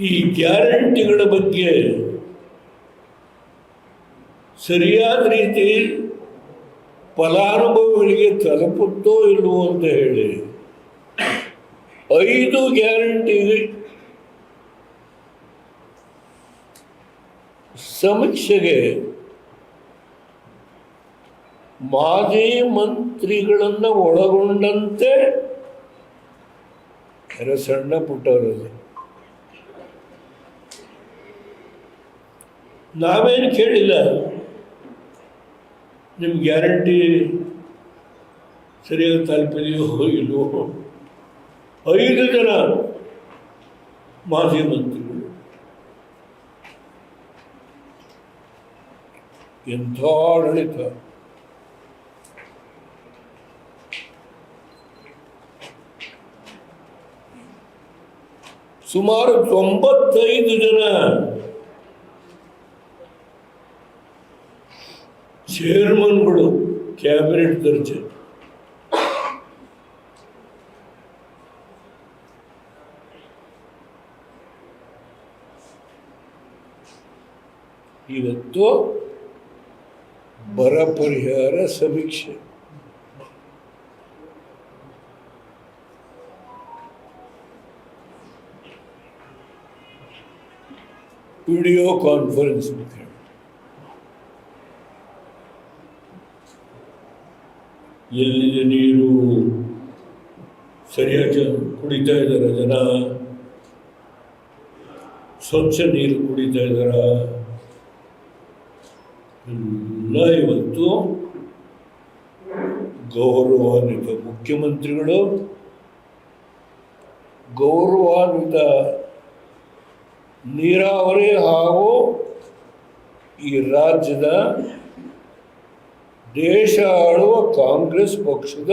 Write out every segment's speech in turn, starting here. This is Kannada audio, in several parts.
ಈ ಗ್ಯಾರಂಟಿಗಳ ಬಗ್ಗೆ ಸರಿಯಾದ ರೀತಿ ಫಲಾನುಭವಿಗಳಿಗೆ ತಲುಪುತ್ತೋ ಇಲ್ಲವೋ ಅಂತ ಹೇಳಿ, ಐದು ಗ್ಯಾರಂಟಿ ಸಮೀಕ್ಷೆಗೆ ಮಾಜಿ ಮಂತ್ರಿಗಳನ್ನು ಒಳಗೊಂಡಂತೆ ಸಣ್ಣ ಪುಟ್ಟವರಲ್ಲಿ ನಾವೇನು ಕೇಳಿಲ್ಲ. ನಿಮ್ಮ ಗ್ಯಾರಂಟಿ ಸರಿಯಾಗಿ ತಲುಪಿದೆಯೋ ಹೋಗಿಲ್ವೋ ಐದು ಜನ ಮಾಜಿ ಮಂತ್ರಿಗಳು. ಎಂಥ ಆಡಳಿತ? ಸುಮಾರು ತೊಂಬತ್ತೈದು ಜನ ಚೇರ್ಮನ್ಗಳು ಕ್ಯಾಬಿನೆಟ್ ದರ್ಜೆ. ಇವತ್ತು ಬರ ಪರಿಹಾರ ಸಮೀಕ್ಷೆ. ವಿಡಿಯೋ ಕಾನ್ಫರೆನ್ಸ್ ಮುಖೇನ ಎಲ್ಲಿದೆ ನೀರು ಸರಿಯಾಗಿ ಕುಡಿತಾ ಇದ್ದಾರೆ ಜನ? ಸ್ವಚ್ಛ ನೀರು ಕುಡಿತಾ ಇದ್ದಾರ? ಎಲ್ಲ ಇವತ್ತು ಗೌರವಾನ್ವಿತ ಮುಖ್ಯಮಂತ್ರಿಗಳು, ಗೌರವಾನ್ವಿತ ನೀರಾವರಿ ಹಾಗೂ ಈ ರಾಜ್ಯದ ದೇಶ ಆಳುವ ಕಾಂಗ್ರೆಸ್ ಪಕ್ಷದ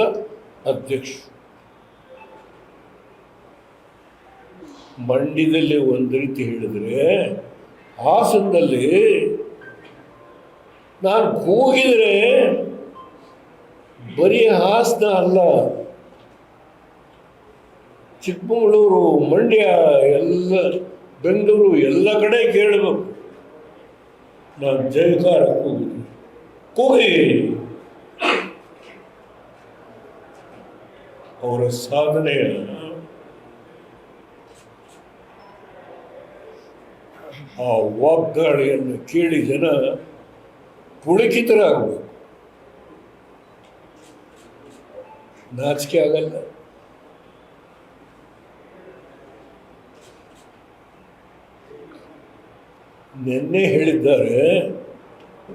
ಅಧ್ಯಕ್ಷ ಮಂಡ್ಯದಲ್ಲಿ ಒಂದು ರೀತಿ ಹೇಳಿದರೆ, ಹಾಸನದಲ್ಲಿ ನಾನು ಕೂಗಿದರೆ ಬರೀ ಹಾಸನ ಅಲ್ಲ, ಚಿಕ್ಕಮಗಳೂರು, ಮಂಡ್ಯ, ಎಲ್ಲ, ಬೆಂಗಳೂರು ಎಲ್ಲ ಕಡೆ ಕೇಳಬೇಕು. ನಾನು ಜಯಕಾರ ಕೂಗಿದ್ದೆ ಕೂಗಿ ಅವರ ಸಾಧನೆಯ ಆ ವಾಗ್ದಾಳಿಯನ್ನು ಕೇಳಿ ಜನ ಪುಳಕಿತರಾಗಬೇಕು ನಾಚಿಕೆ ಆಗಲ್ಲ. ನಿನ್ನೆ ಹೇಳಿದ್ದಾರೆ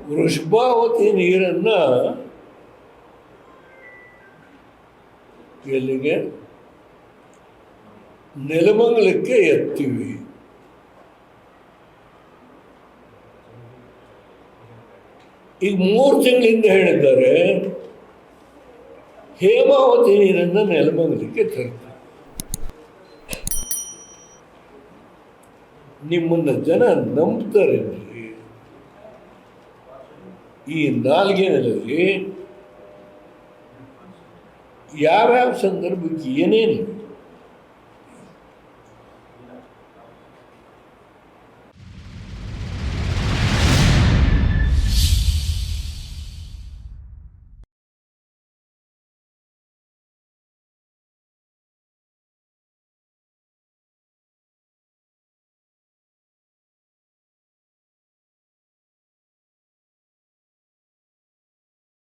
ವೃಷಭಾವತಿ ನೀರನ್ನ ಎಲ್ಲಿಗೆ? ನೆಲಮಂಗಲಕ್ಕೆ ಎತ್ತೀವಿ. ಈಗ ಮೂರು ತಿಂಗಳಿಂದ ಹೇಳಿದ್ದಾರೆ ಹೇಮಾವತಿ ನೀರನ್ನ ನೆಲಮಂಗಲಕ್ಕೆ ತರ್ತೀವಿ ನಿಮ್ಮನ್ನ ಜನ ನಂಬ್ತಾರೆ. ಈ ನಾಲ್ಗೆನಲ್ಲಿ ಯಾವ್ಯಾವ ಸಂದರ್ಭಕ್ಕೆ ಏನೇನು?